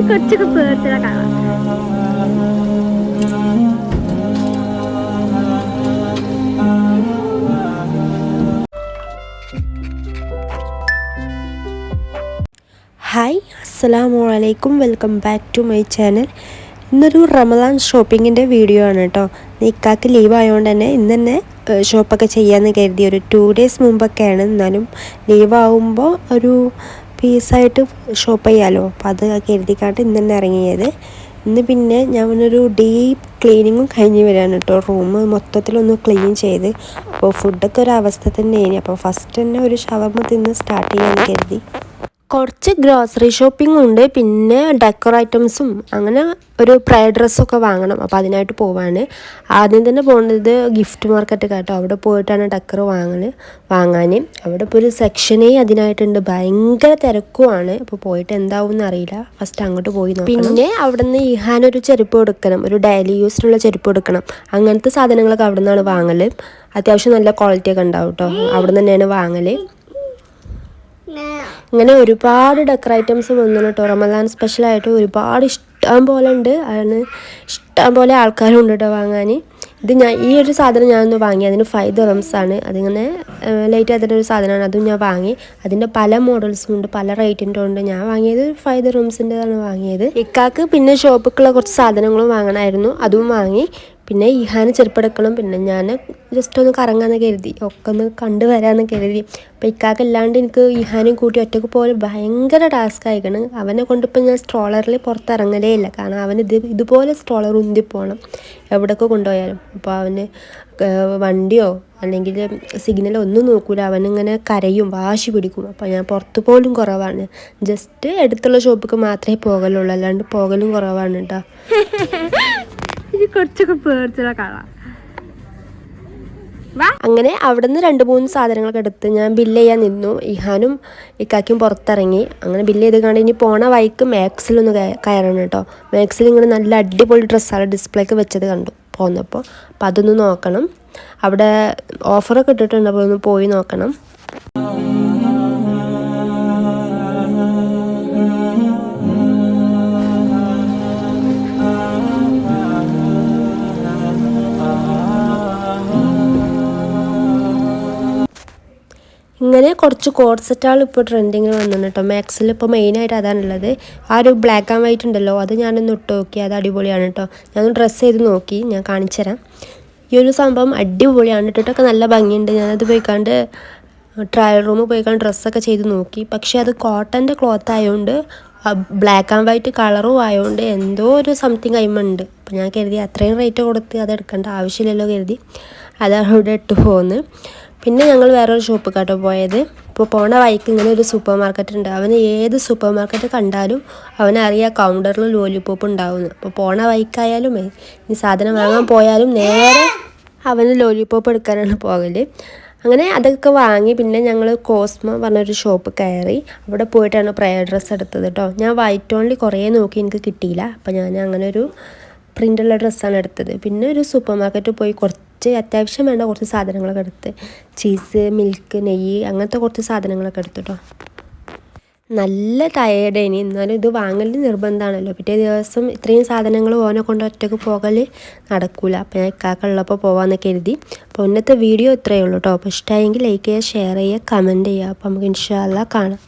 ഇത് കുറച്ചൊക്കെ കാണാം ഹായ് അസ്സാം വലൈക്കും welcome back to my channel ഇന്നൊരു റമദാൻ ഷോപ്പിങ്ങിന്റെ വീഡിയോ ആണ് കേട്ടോ നിക്കാക്ക് ലീവ് ആയതുകൊണ്ട് തന്നെ ഇന്ന് തന്നെ ഷോപ്പൊക്കെ ചെയ്യാമെന്ന് കരുതി ഒരു ടു ഡേയ്സ് മുമ്പൊക്കെയാണ്. എന്നാലും ലീവ് ആവുമ്പോൾ ഒരു പീസായിട്ട് ഷോപ്പ് ചെയ്യാമല്ലോ അപ്പം അത് കരുതിക്കാണ്ട് ഇന്ന് തന്നെ ഇറങ്ങിയത്. ഇന്ന് പിന്നെ ഞാൻ ഒരു ഡീപ്പ് ക്ലീനിങ്ങും കഴിഞ്ഞ് വരികയാണ് കേട്ടോ റൂം മൊത്തത്തിലൊന്ന് ക്ലീൻ ചെയ്ത്. അപ്പോൾ ഫുഡൊക്കെ ഒരു അവസ്ഥ തന്നെയാണ് അപ്പോൾ ഫസ്റ്റ് തന്നെ ഒരു ഷവർമ തിന്ന് സ്റ്റാർട്ട് ചെയ്യാൻ കരുതി. കുറച്ച് ഗ്രോസറി ഷോപ്പിംഗ് ഉണ്ട്. പിന്നെ ഡെക്കർ ഐറ്റംസും അങ്ങനെ ഒരു പ്രയർ ഡ്രസ്സൊക്കെ വാങ്ങണം. അപ്പോൾ അതിനായിട്ട് പോവാണ്. ആദ്യം തന്നെ പോകുന്നത് ഗിഫ്റ്റ് മാർക്കറ്റ് കേട്ടോ അവിടെ പോയിട്ടാണ് ഡെക്കർ വാങ്ങൽ വാങ്ങാൻ അവിടെ ഇപ്പോൾ ഒരു സെക്ഷനേ അതിനായിട്ടുണ്ട്. ഭയങ്കര തിരക്കുമാണ് അപ്പോൾ പോയിട്ട് എന്താവും അറിയില്ല. ഫസ്റ്റ് അങ്ങോട്ട് പോയി നോക്കണം. പിന്നെ അവിടെ നിന്ന് ഈഹാൻ ഒരു ചെരുപ്പ് കൊടുക്കണം. ഒരു ഡെയിലി യൂസിനുള്ള ചെരുപ്പ് കൊടുക്കണം. അങ്ങനത്തെ സാധനങ്ങളൊക്കെ അവിടെ നിന്നാണ് വാങ്ങൽ അത്യാവശ്യം നല്ല ക്വാളിറ്റി ഒക്കെ ഉണ്ടാവും കേട്ടോ അവിടെ നിന്ന് തന്നെയാണ് വാങ്ങൽ ഇങ്ങനെ ഒരുപാട് ഡെക്കർ ഐറ്റംസ് വന്നു കേട്ടോ റമദാൻ സ്പെഷ്യലായിട്ട് ഒരുപാട് ഇഷ്ടം പോലെ ഉണ്ട്. അതിന് ഇഷ്ടം പോലെ ആൾക്കാരും ഉണ്ട് കേട്ടോ വാങ്ങാൻ ഇത് ഞാൻ ഈ ഒരു സാധനം ഞാനൊന്ന് വാങ്ങി. അതിന് ഫൈവ് ദറംസ് ആണ്. അതിങ്ങനെ ലൈറ്റ് അതിന്റെ ഒരു സാധനമാണ്. അതും ഞാൻ വാങ്ങി. അതിന്റെ പല മോഡൽസും ഉണ്ട്. പല റേറ്റിന്റെ ഉണ്ട്. ഞാൻ വാങ്ങിയത് ഫൈവ് ദറംസിന്റെതാണ് വാങ്ങിയത്. ഇക്കാക്ക് പിന്നെ ഷോപ്പുകളെ കുറച്ച് സാധനങ്ങളും വാങ്ങണമായിരുന്നു അതും വാങ്ങി. പിന്നെ ഇഹാന് ചെരുപ്പെടുക്കണം പിന്നെ ഞാൻ ജസ്റ്റ് ഒന്ന് കറങ്ങാന്ന് കരുതി ഒക്കെ ഒന്ന് കണ്ടു വരാമെന്ന് കരുതി. അപ്പം ഇക്കാക്ക് ഇല്ലാണ്ട് എനിക്ക് ഇഹാനും കൂട്ടി ഒറ്റയ്ക്ക് പോലെ ഭയങ്കര ടാസ്ക് ആയിക്കണം. അവനെ കൊണ്ടിപ്പോൾ ഞാൻ സ്ട്രോളറിൽ പുറത്തിറങ്ങലേ ഇല്ല. കാരണം അവന് ഇത് ഇതുപോലെ സ്ട്രോളർ ഉന്തി പോകണം എവിടെയൊക്കെ കൊണ്ടുപോയാലും. അപ്പോൾ അവന് വണ്ടിയോ അല്ലെങ്കിൽ സിഗ്നലോ ഒന്നും നോക്കൂല. അവനിങ്ങനെ കരയും വാശി പിടിക്കും. അപ്പോൾ ഞാൻ പുറത്ത് പോലും കുറവാണ്. ജസ്റ്റ് അടുത്തുള്ള ഷോപ്പിക്ക് മാത്രമേ പോകലുള്ളൂ. അല്ലാണ്ട് പോകലും കുറവാണ് കേട്ടോ ഇത് കുറച്ചൊക്കെ പേർച്ചത കാണാം അങ്ങനെ അവിടെ നിന്ന് രണ്ട് മൂന്ന് സാധനങ്ങളൊക്കെ എടുത്ത് ഞാൻ ബില്ല് ചെയ്യാൻ നിന്നു. ഇഹാനും ഇക്കാക്കും പുറത്തിറങ്ങി. അങ്ങനെ ബില്ല് ചെയ്ത് കണ്ട് ഇനി പോണ വൈക്ക് മാക്സിലൊന്ന് കയറണം കേട്ടോ. മാക്സിൽ ഇങ്ങനെ നല്ല അടിപൊളി ഡ്രസ്സാണ് ഡിസ്പ്ലേക്ക് വെച്ചത് കണ്ടു പോന്നപ്പോൾ അപ്പം അതൊന്ന് നോക്കണം. അവിടെ ഓഫറൊക്കെ ഇട്ടിട്ടുണ്ട് അപ്പോൾ ഒന്ന് പോയി നോക്കണം. ഇങ്ങനെ കുറച്ച് കോഡ് സെറ്റാൾ ഇപ്പോൾ ട്രെൻഡിങ്ങിൽ വന്നിട്ടുണ്ട് കേട്ടോ. മാക്സിൽ ഇപ്പോൾ മെയിനായിട്ട് അതാണുള്ളത് ആ ഒരു ബ്ലാക്ക് ആൻഡ് വൈറ്റ് ഉണ്ടല്ലോ അത് ഞാനൊന്ന് ഇട്ട് നോക്കി. അത് അടിപൊളിയാണ് കേട്ടോ. ഞാൻ ഡ്രസ്സ് ചെയ്ത് നോക്കി. ഞാൻ കാണിച്ചു തരാം. ഈ ഒരു സംഭവം അടിപൊളിയാണ്. ഇട്ടിട്ടൊക്കെ നല്ല ഭംഗിയുണ്ട്. ഞാനത് പോയിക്കാണ്ട് ട്രയൽ റൂമിൽ പോയിക്കാണ്ട് ഡ്രസ്സൊക്കെ ചെയ്ത് നോക്കി. പക്ഷേ അത് കോട്ടന്റെ ക്ലോത്ത് ആയതുകൊണ്ട് ബ്ലാക്ക് ആൻഡ് വൈറ്റ് കളറും ആയതുകൊണ്ട് എന്തോ ഒരു സംതിങ് അയിമുണ്ട്. അപ്പോൾ ഞാൻ കരുതി അത്രയും റേറ്റ് കൊടുത്ത് അത് എടുക്കേണ്ട ആവശ്യമില്ലല്ലോ കരുതി. അതാണ് ഇവിടെ ഇട്ട് പോകുന്നത് പിന്നെ ഞങ്ങൾ വേറൊരു ഷോപ്പ് കേട്ടോ പോയത്. ഇപ്പോൾ പോണ വഴിക്ക് ഇങ്ങനെ ഒരു സൂപ്പർ മാർക്കറ്റ് ഉണ്ട്. അവന് ഏത് സൂപ്പർ മാർക്കറ്റ് കണ്ടാലും അവനറിയാം കൗണ്ടറിൽ ലോലിപോപ്പ് ഉണ്ടാവുന്നു. അപ്പോൾ പോണ വഴിക്കായാലും ഈ സാധനം വാങ്ങാൻ പോയാലും നേരെ അവന് ലോലിപോപ്പ് എടുക്കാനാണ് പോകൽ അങ്ങനെ അതൊക്കെ വാങ്ങി പിന്നെ ഞങ്ങൾ കോസ്മോ പറഞ്ഞൊരു ഷോപ്പ് കയറി. അവിടെ പോയിട്ടാണ് പ്രയർ ഡ്രസ്സ് എടുത്തത് കേട്ടോ ഞാൻ വൈറ്റ് ഓൺലി കുറേ നോക്കി എനിക്ക് കിട്ടിയില്ല. അപ്പോൾ ഞാൻ അങ്ങനെ ഒരു പ്രിന്റുള്ള ഡ്രസ്സാണ് എടുത്തത്. പിന്നെ ഒരു സൂപ്പർ മാർക്കറ്റിൽ പോയി കുറച്ച് അത്യാവശ്യം വേണ്ട കുറച്ച് സാധനങ്ങളൊക്കെ എടുത്ത്. ചീസ് മിൽക്ക് നെയ്യ് അങ്ങനത്തെ കുറച്ച് സാധനങ്ങളൊക്കെ എടുത്തു കേട്ടോ നല്ല ടയേർഡേനി എന്നാലും ഇത് വാങ്ങൽ നിർബന്ധമാണല്ലോ പിറ്റേ ദിവസം ഇത്രയും സാധനങ്ങൾ ഓനെ കൊണ്ട് ഒറ്റയ്ക്ക് പോകൽ നടക്കൂല. അപ്പോൾ ഞാൻ ഇക്കാക്കുള്ളപ്പോൾ പോകാമെന്ന് കരുതി. അപ്പോൾ ഇന്നത്തെ വീഡിയോ ഇത്രയേ ഉള്ളൂ കേട്ടോ അപ്പോൾ ഇഷ്ടമായെങ്കിൽ ലൈക്ക് ചെയ്യുക ഷെയർ ചെയ്യുക കമന്റ് ചെയ്യുക. അപ്പോൾ നമുക്ക് ഇൻഷാല്ല കാണാം.